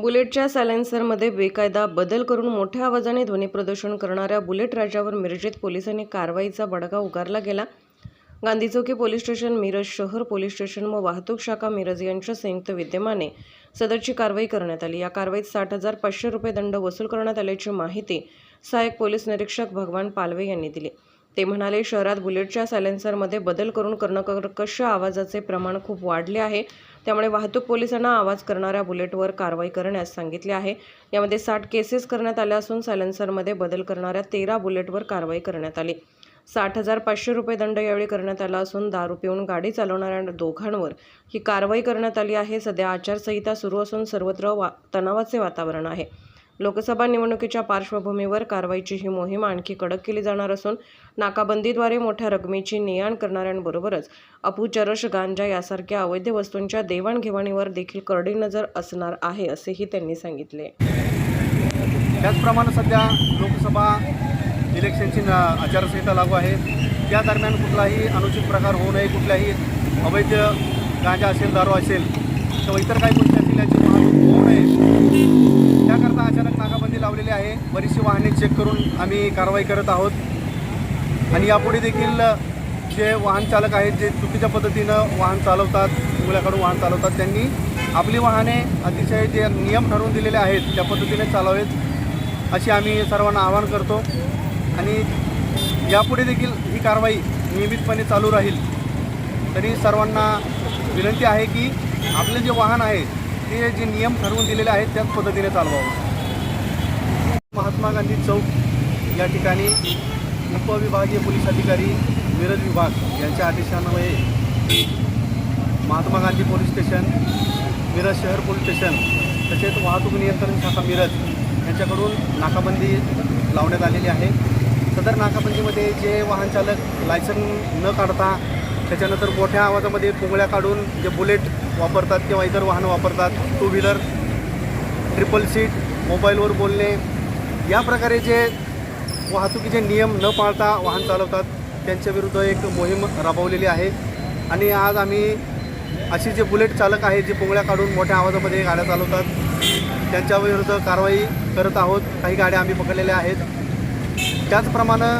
बुलेटच्या सायलेन्सरमध्ये बेकायदा बदल करून मोठ्या आवाजाने ध्वनी प्रदूषण करणाऱ्या बुलेट राजावर मिरजेत पोलिसांनी कारवाईचा बडगा उगारला गेला. गांधी चौकी पोलीस स्टेशन मिरज शहर पोलीस स्टेशन व वाहतूक शाखा मिरज यांच्या संयुक्त विद्यमाने सदरची कारवाई करण्यात आली. या कारवाईत साठ हजार पाचशे रुपये दंड वसूल करण्यात आल्याची माहिती सहाय्यक पोलीस निरीक्षक भगवान पालवे यांनी दिली. ते म्हणाले शहरात बुलेटच्या सायलेन्सरमध्ये बदल करून कर्णकर्कश आवाजाचे प्रमाण खूप वाढले आहे. त्यामुळे वाहतूक पोलिसांना आवाज करणाऱ्या बुलेटवर कारवाई करण्यास सांगितले आहे. यामध्ये साठ केसेस करण्यात आल्या असून सायलेन्सरमध्ये बदल करणाऱ्या तेरा बुलेटवर कारवाई करण्यात आली. साठ हजार पाचशे रुपये दंड यावेळी करण्यात आला असून दारू पिऊन गाडी चालवणाऱ्या दोघांवर ही कारवाई करण्यात आली आहे. सध्या आचारसंहिता सुरू असून सर्वत्र वा तणावाचे वातावरण आहे. लोकसभा निवडणुकीच्या पार्श्वभूमीवर कारवाईची ही मोहीम आणखी कडक केली जाणार असून नाकाबंदीद्वारे मोठ्या रकमेची ने आण करणाऱ्यांबरोबरच अपुचरश गांजा यासारख्या अवैध वस्तूंच्या देवाणघेवाणीवर देखील करडी नजर असणार आहे असेही त्यांनी सांगितले. त्याचप्रमाणे सध्या लोकसभा इलेक्शनची आचारसंहिता लागू आहे. त्या दरम्यान कुठलाही अनुचित प्रकार होऊ नये कुठल्याही अवैध गांजा असेल दारू असेल किंवा इतर काही गोष्टी असतील याची वाहतूक होऊ नये. त्याकरता अचानक नाकाबंदी लावलेली आहे. बरीचशी वाहने चेक करून आम्ही कारवाई करत आहोत. आणि यापुढे देखील जे वाहन चालक आहेत जे चुकीच्या पद्धतीनं वाहन चालवतात मुलाकडून वाहन चालवतात त्यांनी आपली वाहने अतिशय जे नियम ठरवून दिलेले आहेत त्या पद्धतीने चालावेत अशी आम्ही सर्वांना आवाहन करतो. आणि यापुढे देखील ही कारवाई नियमितपणे चालू राहील. तरी सर्वांना विनंती आहे की आपले जे वाहन आहे ते जे नियम ठरवून दिलेले आहेत त्याच पद्धतीने चालवावं. महात्मा गांधी चौक या ठिकाणी उपविभागीय पोलीस अधिकारी मिरज विभाग यांच्या आदेशान्वये महात्मा गांधी पोलीस स्टेशन मिरज शहर पोलीस स्टेशन तसेच वाहतूक नियंत्रण शाखा मिरज यांच्याकडून नाकाबंदी लावण्यात आलेली आहे. सदर नाकाबंदीमध्ये जे वाहन चालक लायसन न काढता त्याच्यानंतर मोठ्या आवाजामध्ये पुंगळ्या काढून जे बुलेट वापरतात किंवा इतर वाहनं वापरतात टू व्हीलर ट्रिपल सीट मोबाईलवर बोलणे या प्रकारे जे वाहतुकीचे नियम न पाळता वाहन चालवतात त्यांच्याविरुद्ध एक मोहीम राबवलेली आहे. आणि आज आम्ही अशी जे बुलेट चालक आहे जे पोंगळ्या काढून मोठ्या आवाजामध्ये गाड्या चालवतात त्यांच्याविरुद्ध कारवाई करत आहोत. काही गाड्या आम्ही पकडलेल्या आहेत. त्याचप्रमाणे